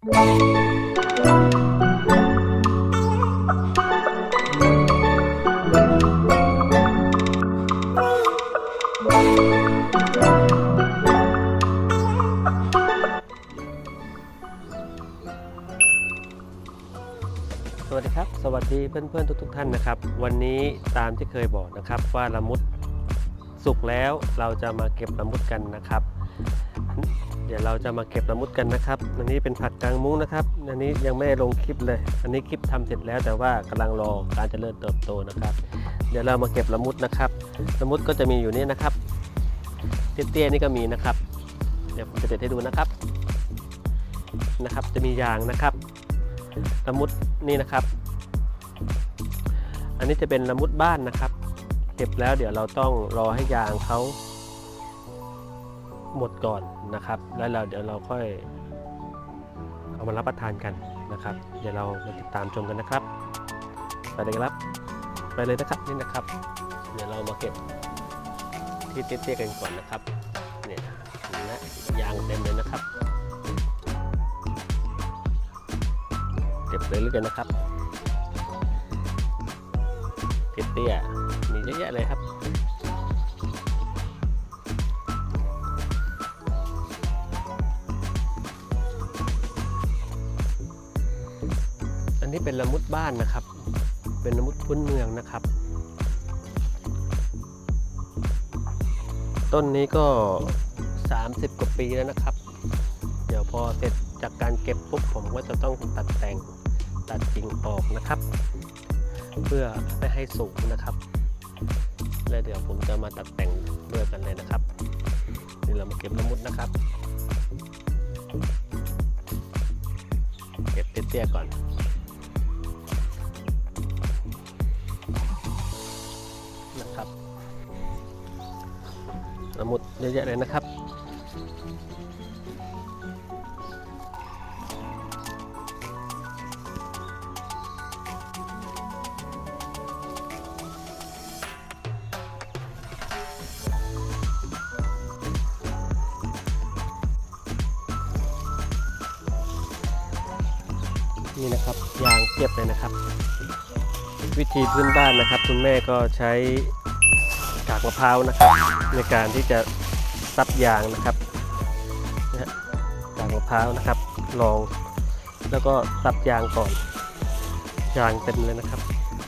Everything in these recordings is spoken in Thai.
สวัสดีครับ สวัสดีเพื่อนๆทุกๆท่านนะครับ วันนี้ตามที่เคยบอกนะครับว่าละมุดสุกแล้วเราจะมาเก็บละมุดกันนะครับ เดี๋ยวเราจะมาเก็บละมุดกันนะครับ อันนี้เป็นผักกลางมุ้งนะครับ อันนี้ยังไม่ได้ลงคลิปเลย อันนี้คลิปทำเสร็จแล้วแต่ว่ากำลังรอการเจริญเติบโตนะครับ เดี๋ยวเรามาเก็บละมุดนะครับละมุดก็จะมีอยู่นี่นะครับ เตี้ยๆนี่ก็มีนะครับ เดี๋ยวผมจะเด็ดให้ดูนะครับ นะครับ จะมียางนะครับละมุดนี่นะครับ อันนี้จะเป็นละมุดบ้านนะครับ เก็บแล้วเดี๋ยวเราต้องรอให้ยางเขา หมดก่อนนะครับ แล้วเราเดี๋ยวเราค่อยเอามารับประทานกันนะครับ เดี๋ยวเรามาติดตามชมกันนะครับไปเลยครับ ไปเลยนะครับนี่นะครับ เดี๋ยวเรามาเก็บที่เตี้ยๆกันก่อนนะครับเนี่ยนไหมยางเต็มเลยนะครับเก็บเลยแล้วกันนะครับเตี้ยๆมีเยอะแยะเลยครับ นนี้เป็นละมุดบ้านนะครับ เป็นละมุดพื้นเมืองนะครับ ต้นนี้ก็ 30 กว่าปีแล้วนะครับ เดี๋ยวพอเสร็จจากการเก็บปุ๊บผมก็จะต้องตัดแต่งตัดกิ่งออกนะครับ เพื่อไม่ให้สูงนะครับ และเดี๋ยวผมจะมาตัดแต่งด้วยกันเลยนะครับนี่เรามาเก็บละมุดนะครับ เก็บเตี้ยๆก่อน ละมุดเยอะแยะเลยนะครับนี่นะครับยางเทียบเลยนะครับ วิธีพื้นบ้านนะครับ คุณแม่ก็ใช้กากมะพร้าวนะครับ ในการที่จะซับยางนะครับนะฮะกากมะพร้าวนะครับลองแล้วก็ซับยางก่อนยางเต็มเลยนะครับ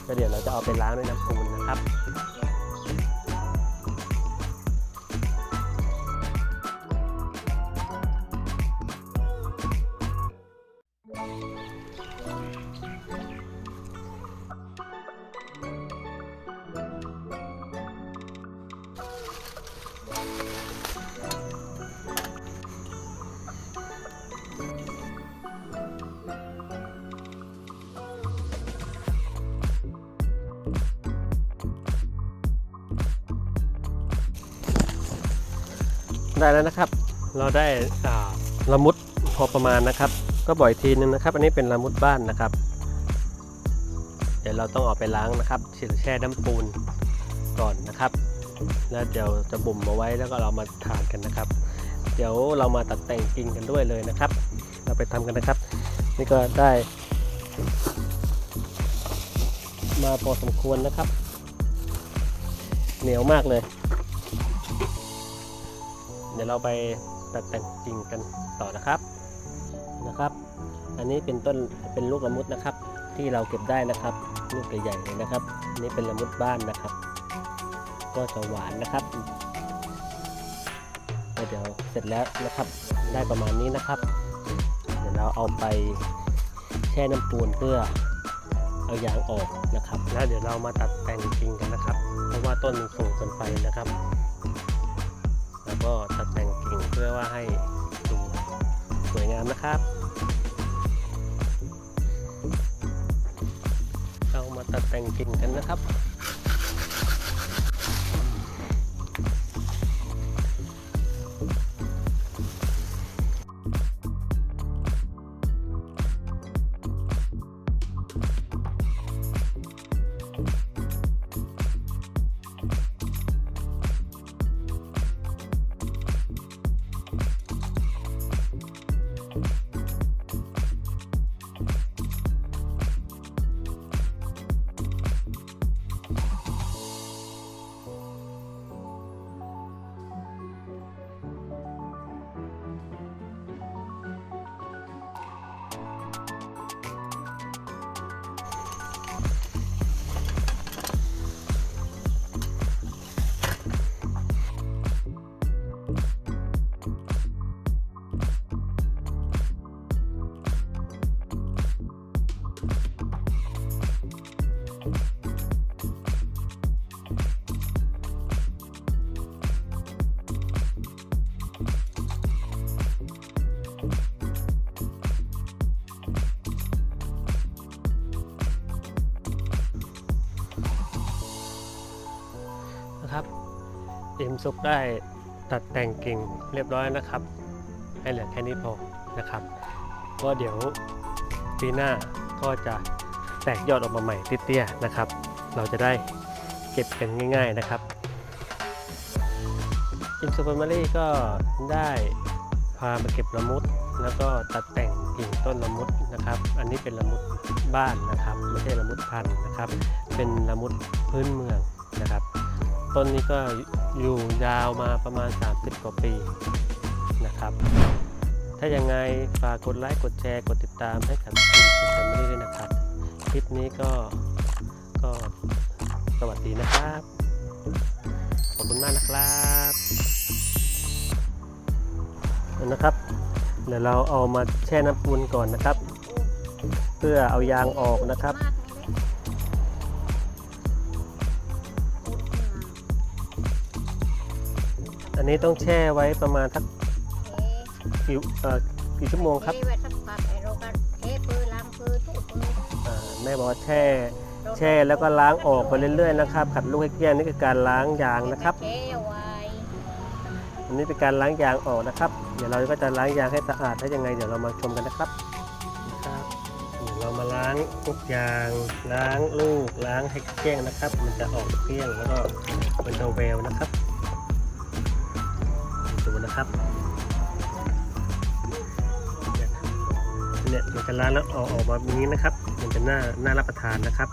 แล้วเดี๋ยวเราจะเอาไปล้างด้วยน้ำปูนนะครับ ได้แล้วนะครับ เราได้อ่าละมุดพอประมาณนะครับ ก็บ่อยทีนึงนะครับ อันนี้เป็นละมุดบ้านนะครับ เดี๋ยวเราต้องเอาไปล้างนะครับแช่น้ำปูนก่อนนะครับ แล้วเดี๋ยวจะบ่มเอาไว้แล้วก็เรามาทานกันนะครับ เดี๋ยวเรามาตัดแต่งกิ่งกันด้วยเลยนะครับ เราไปทำกันนะครับ นี่ก็ได้ มาพอสมควรนะครับ เหนียวมากเลยเดี๋ยวเราไปตัดแต่งกิ่งกันต่อนะครับนะครับ อันนี้เป็นต้นเป็นลูกละมุดนะครับ ที่เราเก็บได้นะครับลูกใหญ่ๆเลยนะครับอันนี้เป็นละมุดบ้านนะครับ ก็จะหวานนะครับเดี๋ยวเสร็จแล้วนะครับได้ประมาณนี้นะครับ เดี๋ยวเราเอาไปแช่น้ำปูนเพื่อเอายางออกนะครับ แล้วเดี๋ยวเรามาตัดแต่งกิ่งกันนะครับ เพราะว่าต้นมันสูงเกินไปนะครับ แล้วก็ตัดแต่ง กิ่งเพื่อว่าให้ดูสวยงามนะครับ เรามาตัดแต่งกิ่งกันนะครับ Bye. อิมซุกได้ตัดแต่งกิ่งเรียบร้อยนะครับ ให้เหลือแค่นี้พอนะครับก็เดี๋ยวปีหน้าก็จะแตกยอดออกมาใหม่ติเตี้ยๆนะครับ เราจะได้เก็บกันง่าย ๆนะครับอิมซุกแฟมิลี่ก็ได้พามาเก็บละมุด แล้วก็ตัดแต่งกิ่งต้นละมุดนะครับ อันนี้เป็นละมุดบ้านนะครับ ไม่ใช่ละมุดพันธุ์นะครับ เป็นละมุดพื้นเมืองนะครับ ต้นนี้ก็ อยู่ยาวมาประมาณ 30 กว่าปีนะครับ ถ้ายังไงฝากกดไลค์ กดแชร์ กดติดตามให้กับทีมสุดแฟมิลี่ด้วยนะครับ คลิปนี้ก็ก็สวัสดีนะครับ ขอบคุณมากนะครับนะครับ เดี๋ยวเราเอามาแช่น้ำปูนก่อนนะครับ เพื่อเอายางออกนะครับ อันนี้ต้องแช่ไว้ประมาณสักกี่เอ่อกี่ชั่วโมงครับเทไว้สักพักไอ้เราก็เทปืนล้างปืนทุกปืนอ่าแม่บอกว่าแช่ แช่แล้วก็ล้างออกไปเรื่อยๆนะครับ ขัดลูกให้เกลี้ยงนี่คือการล้างยางนะครับเทไว้อันนี้เป็นการล้างยางออกนะครับ เดี๋ยวเราก็จะล้างยางให้สะอาดถ้ายังไง เดี๋ยวเรามาชมกันนะครับนะครับเดี๋ยวเรามาล้างทุกยาง ล้างลูกล้างให้เกลี้ยงนะครับ มันจะออกเกลี้ยงแล้วก็มันจะแววนะครับดู นะครับเนี่ยมันจะล้างแล้วออกออกมาแบบนี้นะครับ มันจะน่าน่ารับประทานนะครับ